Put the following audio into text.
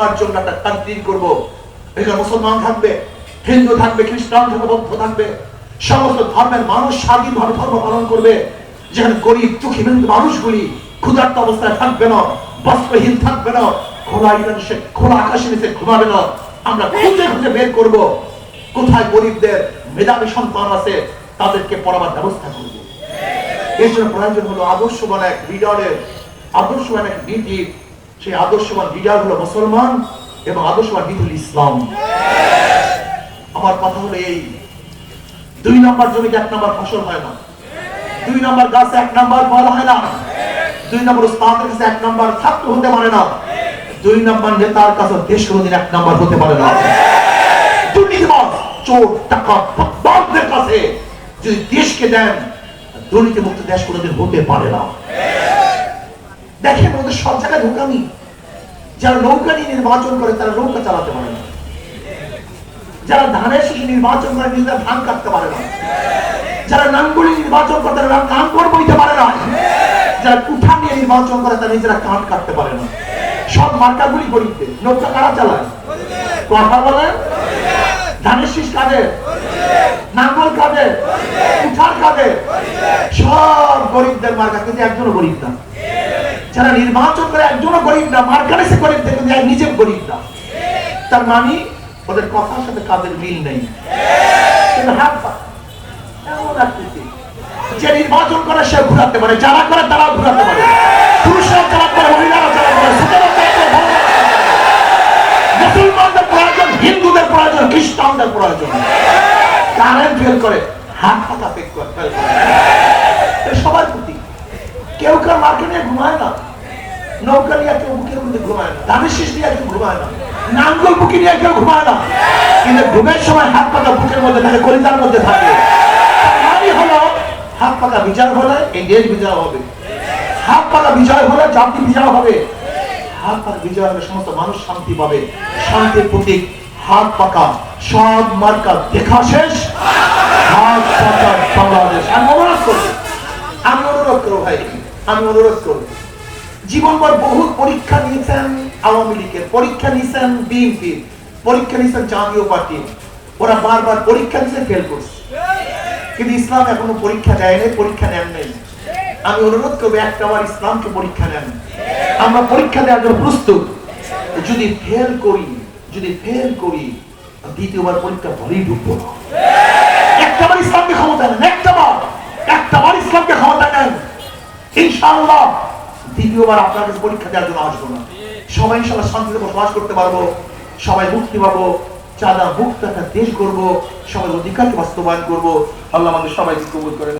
সবার জন্য একটা কান্ট্রি করব। এখানে মুসলমান থাকবে, হিন্দু থাকবে, খ্রিস্টান থাকবে, বৌদ্ধ থাকবে। সমস্ত ধর্মের মানুষ স্বাধীনভাবে ধর্ম পালন করবে। যেখানে গরিব, দুঃখী মেহনত মানুষগুলি ক্ষুধার্ত অবস্থায় থাকবে না, বস্ত্রহীন থাকবে না, খোলা সে খোলা আকাশে নিচে ঘুমাবে না। আমরা খুঁজে খুঁজে বের করব। কোথায় গরিবদের মেধাবী সন্তান আছে, তাদেরকে পড়াবার ব্যবস্থা করব। এর জন্য প্রয়োজন হলো আদর্শবান এক লিডারের, আদর্শবান এক নীতি সেই আদর্শবান লিডার হলো মুসলমান এবং আদর্শবান নীতি হলো ইসলাম। আমার কথা হলো এই, দুই নম্বর জমিতে এক নম্বর ফসল হয় না। দুই নম্বর গাছে এক নম্বর ফল হয় না। দুই নম্বর উস্তাদের কাছে এক নম্বর ছাত্র হতে পারে না। দুই নম্বর নেতার কাছে দেশ কোনোদিন এক নম্বর হতে পারে না। দুর্নীতিবাজ, চোর, টাকা বাগদের কাছে যদি দেশকে দেন দুর্নীতি মুক্ত দেশ কোনোদিন হতে পারে না। দেখেন ওদের সব জায়গায় ঢোকানি যারা নৌকা নিয়ে নির্বাচন করে, তারা নৌকা চালাতে পারে না। যারা ধানের শীষ নির্বাচন করে নিজেরা ধান কাটতে পারে না। যারা নাঙ্গুলি নির্বাচন করে, তারা নাঙ্গল বইতে পারে না। যারা কুঠা নিয়ে নির্বাচন করে, তারা নিজেরা কাঠ কাটতে পারে না। সব মার্কাগুলি গরিবদের। নৌকা কারা চালায়? কথা বলে? ধানের শীষ কাদের নাঙ্গল কাদের কুঠার কাদের সব গরিবদের মার্কা, কিন্তু একজনও গরিব না। যারা নির্বাচন করে একজনও গরিব না মার্কারে সে গরিব থেকে যায় নিজে গরিব না। তার মানে ওদের কথার সাথে কাদের মিল নেই। আকৃতি যে নির্বাচন করে সে ঘুরাতে পারে, যারা করে ঘুরাতে পারে। পুরুষরা যারা করে মহিলারা যারা করে। মুসলমানদের প্রয়োজন, হিন্দুদের প্রয়োজন, খ্রিস্টানদের প্রয়োজন। কারেন্ট ফেল করে, হাত পাতা ফেল fail করে। এটা সবার প্রতি কেউ কেউ মার্কে নিয়ে ঘুমায় না। নৌকা নিয়ে কেউ বুকের মধ্যে ঘুমায় না। ধানের শীষ নিয়ে কেউ ঘুমায় না। নাঙ্গল বুকে নিয়ে কেউ ঘুমায় না। কিন্তু ঘুমের সময় হাত পাতা বুকের মধ্যে থাকে কলিতার মধ্যে থাকে। হলো হাত বিচার হলে এই দেশ বিজয় হবে। হাত বিজয় হলে জাতি হবে। হাত পাতা বিজয় হলে সমস্ত মানুষ শান্তি পাবে। শান্তির প্রতীক হাত পাকা। সব মার্কা দেখা শেষ। হাত বাংলাদেশ আমি অনুরোধ করব করব ভাই, আমি অনুরোধ করব। জীবনভর বহু পরীক্ষা নিয়েছেন আওয়ামী লীগের, পরীক্ষা নিয়েছেন বিএনপি, পরীক্ষা নিয়েছেন জাতীয় পার্টি। ওরা বারবার পরীক্ষা নিয়েছে ফেল করছে। কিন্তু ইসলাম এখনও পরীক্ষা দেয়নি পরীক্ষা নেন নাই। আমি অনুরোধ করব, একটা বার ইসলামকে পরীক্ষা নেন। আমরা পরীক্ষা দেওয়ার জন্য প্রস্তুত। যদি ফেল করি, যদি ফেল করি, দ্বিতীয়বার পরীক্ষা ভরেই ঢুকবো না একটাবার ইসলামকে ক্ষমতা নেন একটাবার একটাবার ইসলামকে ক্ষমতা নেন ইনশাআল্লাহ, দ্বিতীয়বার আপনার কাছে পরীক্ষা দেওয়ার জন্য আসব না। সবাই ইনশাল্লাহ শান্তিতে বসবাস করতে পারব, সবাই মুক্তি পাবো, চাঁদা মুক্ত একটা দেশ করব সবাই অধিকারকে বাস্তবায়ন করব। আল্লাহ আমাদের সবাইকে কবুল করেন